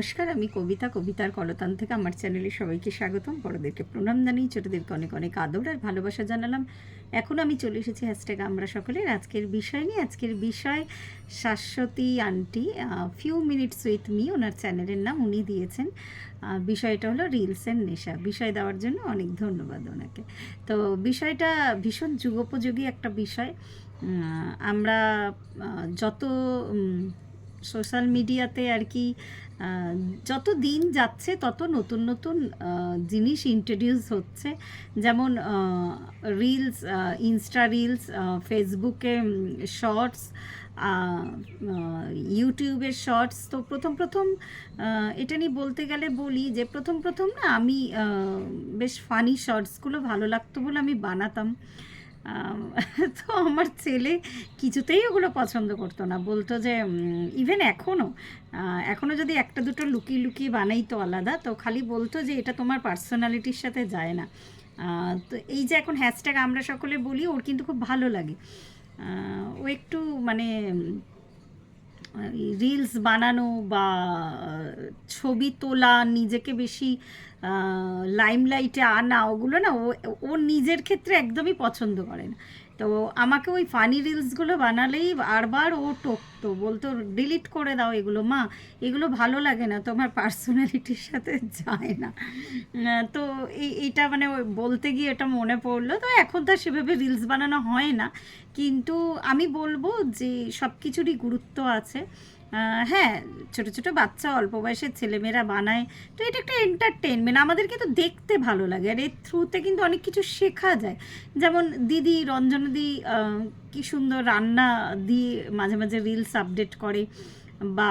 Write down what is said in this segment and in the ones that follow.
নমস্কার, আমি কবিতা, কবিতার কলতান থেকে আমার চ্যানেলে সবাইকে স্বাগতম। বড়দেরকে প্রণাম জানিয়ে ছোটদেরকে অনেক অনেক আদর আর ভালোবাসা জানালাম। এখন আমি চলে এসেছি হ্যাশট্যাগ আমরা সকলের আজকের বিষয় নিয়ে। আজকের বিষয়, Shashwati aunty few minutes with me ওনার চ্যানেলের নাম উনি দিয়েছেন। বিষয়টা হলো রিলসের নেশা। বিষয় দেওয়ার জন্য অনেক ধন্যবাদ ওনাকে। তো বিষয়টা ভীষণ যুগোপযোগী একটা বিষয়। আমরা যত সোশ্যাল মিডিয়াতে আর কি যত দিন যাচ্ছে তত নতুন নতুন জিনিস ইন্ট্রোডিউস হচ্ছে। যেমন রিলস ইনস্টা রিলস ফেসবুকে শর্টস ইউটিউবের শর্টস তো প্রথম প্রথম এটা নিয়ে বলতে গেলে বলি যে প্রথম প্রথম না আমি বেশ ফানি শর্টসগুলো ভালো লাগতো বলে আমি বানাতাম। তো আমার ছেলে কিছুতেই ওগুলো পছন্দ করতো না। বলতো যে ইভেন এখনও এখনও যদি একটা দুটো লুকিয়ে লুকিয়ে বানাই তো আলাদা, তো খালি বলতো যে, এটা তোমার পার্সোনালিটির সাথে যায় না। তো এই যে এখন হ্যাশট্যাগ আমরা সকলে বলি, ওর কিন্তু খুব ভালো লাগে। ও একটু মানে রিলস বানানো বা ছবি তোলা নিজেকে বেশি লাইমলাইটে আনা ওগুলো না, ও নিজের ক্ষেত্রে একদমই পছন্দ করে না। তো আমাকে ওই ফানি রিলসগুলো বানালেই বারবার ও টকতো বলতো ডিলিট করে দাও এগুলো। মা, এগুলো ভালো লাগে না, তোমার পার্সোনালিটির সাথে যায় না। তো এই, এইটা মানে বলতে গিয়ে এটা মনে পড়ল। তো এখন তো সেভাবে রিলস বানানো হয় না। কিন্তু আমি বলব যে সব কিছুরই গুরুত্ব আছে। হ্যাঁ ছোট ছোট বাচ্চা অল্প বয়সের ছেলেমেয়েরা বানায়। তো এটা একটা এন্টারটেনমেন্ট আমাদের কিন্তু দেখতে ভালো লাগে। আর এর থ্রুতে কিন্তু অনেক কিছু শেখা যায়। যেমন দিদি, রঞ্জনাদি কি সুন্দর রান্না দিয়ে মাঝে মাঝে রিলস আপডেট করে বা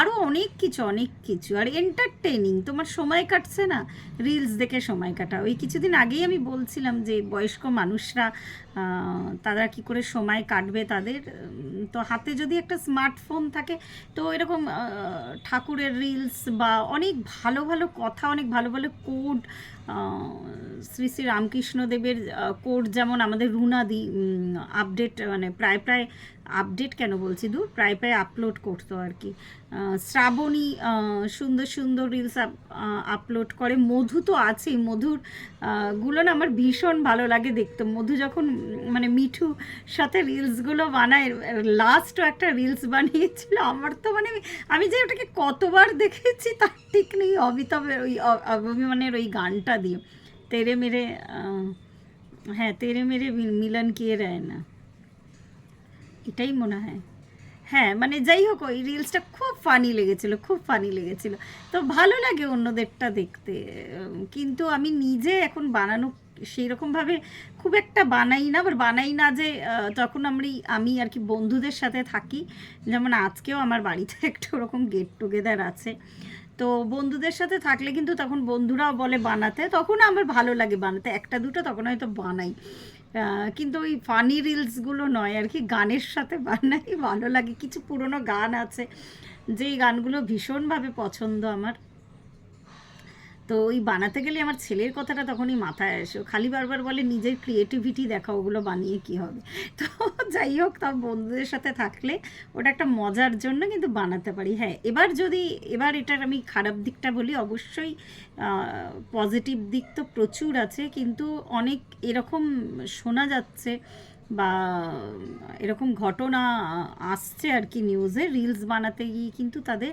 আরও অনেক কিছু অনেক কিছু। আর এন্টারটেনিং তোমার সময় কাটছে না? রিলস দেখে সময় কাটা ওই কিছুদিন আগেই আমি বলছিলাম যে বয়স্ক মানুষরা তারা কি করে সময় কাটবে তাদের? তো হাতে যদি একটা স্মার্টফোন থাকে, তো এরকম ঠাকুরের রিলস বা অনেক ভালো ভালো কথা, অনেক ভালো ভালো কোড শ্রী শ্রী রামকৃষ্ণদেবের কোড যেমন আমাদের রুনাদি আপডেট মানে প্রায় প্রায় আপডেট কেন বলছি দূর? প্রায় প্রায় আপলোড করতো আর কি। শ্রাবণী সুন্দর সুন্দর রিলস আপলোড করে। মধু তো আছেই। মধুরগুলো না আমার ভীষণ ভালো লাগে দেখতে। মধু যখন মানে মিঠু সাথে রিলসগুলো বানায় লাস্টও একটা রিলস বানিয়েছিল। আমার তো মানে আমি যে ওটাকে কতবার দেখেছি তার ঠিক নেই। অমিতাভের ওই অভিমানের ওই গানটা দিয়ে। তেরে মেরে হ্যাঁ তেরে মেরে মিলন কিয়ে রায় না। এটাই মনে হয়। হ্যাঁ মানে যাই হোক, ওই রিলসটা খুব ফানি লেগেছিল, খুব ফানি লেগেছিল। তো ভালো লাগে অন্যদেরটা দেখতে। কিন্তু আমি নিজে এখন বানানো সেই রকমভাবে খুব একটা বানাই না, আবার বানাই না যে তখন আমি আমি আর কি বন্ধুদের সাথে থাকি। যেমন আজকেও আমার বাড়িতে একটা ওরকম গেট টুগেদার আছে। তো বন্ধুদের সাথে থাকলে কিন্তু তখন বন্ধুরাও বলে বানাতে, তখন আমার ভালো লাগে বানাতে। একটা দুটো তখন হয়তো বানাই। কিন্তু ওই ফানি রিলসগুলো নয় আর কি, গানের সাথে বানাই, ভালো লাগে। কিছু পুরনো গান আছে, যেই গানগুলো ভীষণভাবে পছন্দ আমার। তো ওই বানাতে গেলে আমার ছেলের কথাটা তখনই মাথায় আসে। খালি বারবার বলে, নিজের ক্রিয়েটিভিটি দেখা ওগুলো বানিয়ে কি হবে? তো যাই হোক তার বন্ধুদের সাথে থাকলে ওটা একটা মজার জন্য কিন্তু বানাতে পারি। হ্যাঁ এবার যদি, এবার এটার আমি খারাপ দিকটা বলি, অবশ্যই পজিটিভ দিক তো প্রচুর আছে, কিন্তু অনেক এরকম শোনা যাচ্ছে বা এরকম ঘটনা আসছে আর কি নিউজে রিলস বানাতে গিয়ে কিন্তু তাদের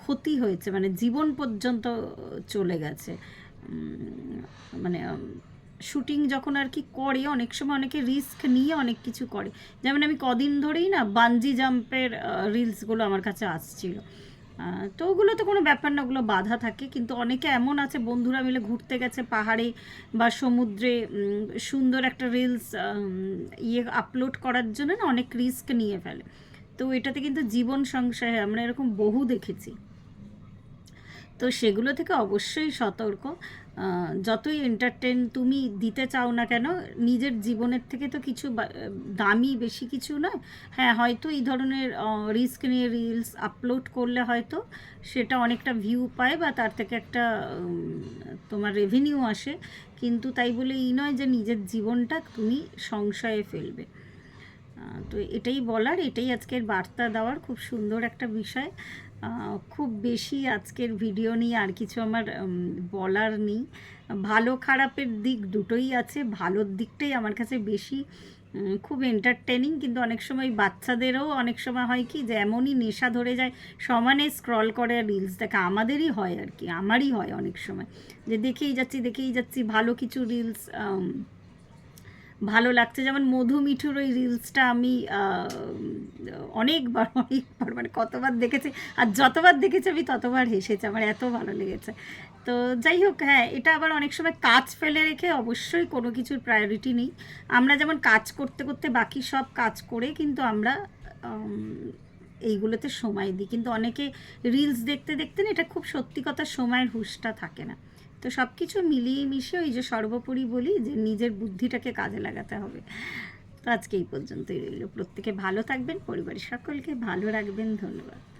ক্ষতি হয়েছে মানে জীবন পর্যন্ত চলে গেছে। মানে শুটিং যখন আর কি করে, অনেক সময় অনেকে রিস্ক নিয়ে অনেক কিছু করে। যেমন আমি কদিন ধরেই না বানজি জাম্পের রিলসগুলো আমার কাছে আসছিল। তো ওগুলো তো কোনো ব্যাপার না, ওগুলো বাধা থাকে। কিন্তু অনেকে এমন আছে, বন্ধুরা মিলে ঘুরতে গেছে পাহাড়ে বা সমুদ্রে সুন্দর একটা রিলস ইয়ে আপলোড করার জন্য না অনেক রিস্ক নিয়ে ফেলে। তো এটাতে কিন্তু জীবন সংশয় আমরা এরকম বহু দেখেছি। তো সেগুলো থেকে অবশ্যই সতর্ক। যতই এন্টারটেন তুমি দিতে চাও না কেন, নিজের জীবনের থেকে তো কিছু দামি বেশি কিছু নয়। হ্যাঁ হয়তো এই ধরনের রিস্ক নিয়ে রিলস আপলোড করলে হয়তো সেটা অনেকটা ভিউ পায় বা তার থেকে একটা তোমার রেভিনিউ আসে। কিন্তু তাই বলে এই নয় যে নিজের জীবনটা তুমি সংশয়ে ফেলবে। তো এটাই বলার, এটাই আজকের বার্তা দেওয়ার খুব সুন্দর একটা বিষয়। খুব বেশি আজকের ভিডিও নিয়ে আর কিছু আমার বলার নেই। ভালো খারাপের দিক দুটোই আছে, ভালোর দিকটাই আমার কাছে বেশি খুব এন্টারটেনিং কিন্তু অনেক সময় বাচ্চাদেরও অনেক সময় হয় কি যে এমনই নেশা ধরে যায়, সমানে স্ক্রল করে রিলস দেখা, আমাদেরই হয় আর কি, আমারই হয় অনেক সময়। যে দেখেই যাচ্ছি দেখেই যাচ্ছি, ভালো কিছু রিলস ভালো লাগছে। যেমন মধু মিঠুর ওই রিলসটা আমি অনেকবার অনেকবার মানে কতবার দেখেছি আর যতবার দেখেছি আমি ততবার হেসেছি। আমার এত ভালো লেগেছে। তো যাই হোক হ্যাঁ এটা আবার অনেক সময় কাজ ফেলে রেখে অবশ্যই কোনো কিছুর প্রায়োরিটি নেই। আমরা যেমন কাজ করতে করতে বাকি সব কাজ করে কিন্তু আমরা এইগুলোতে সময় দিই। কিন্তু অনেকে রিলস দেখতে দেখতে না, এটা খুব সত্যি কথা সময়ের হুঁশটা থাকে না। তো সব কিছু মিলিয়ে মিশিয়ে ওই যে সর্বোপরি বলি যে নিজের বুদ্ধিটাকে কাজে লাগাতে হবে। তো আজকে এই পর্যন্তই রইল। প্রত্যেকে ভালো থাকবেন, পরিবারের সকলকে ভালো রাখবেন। ধন্যবাদ।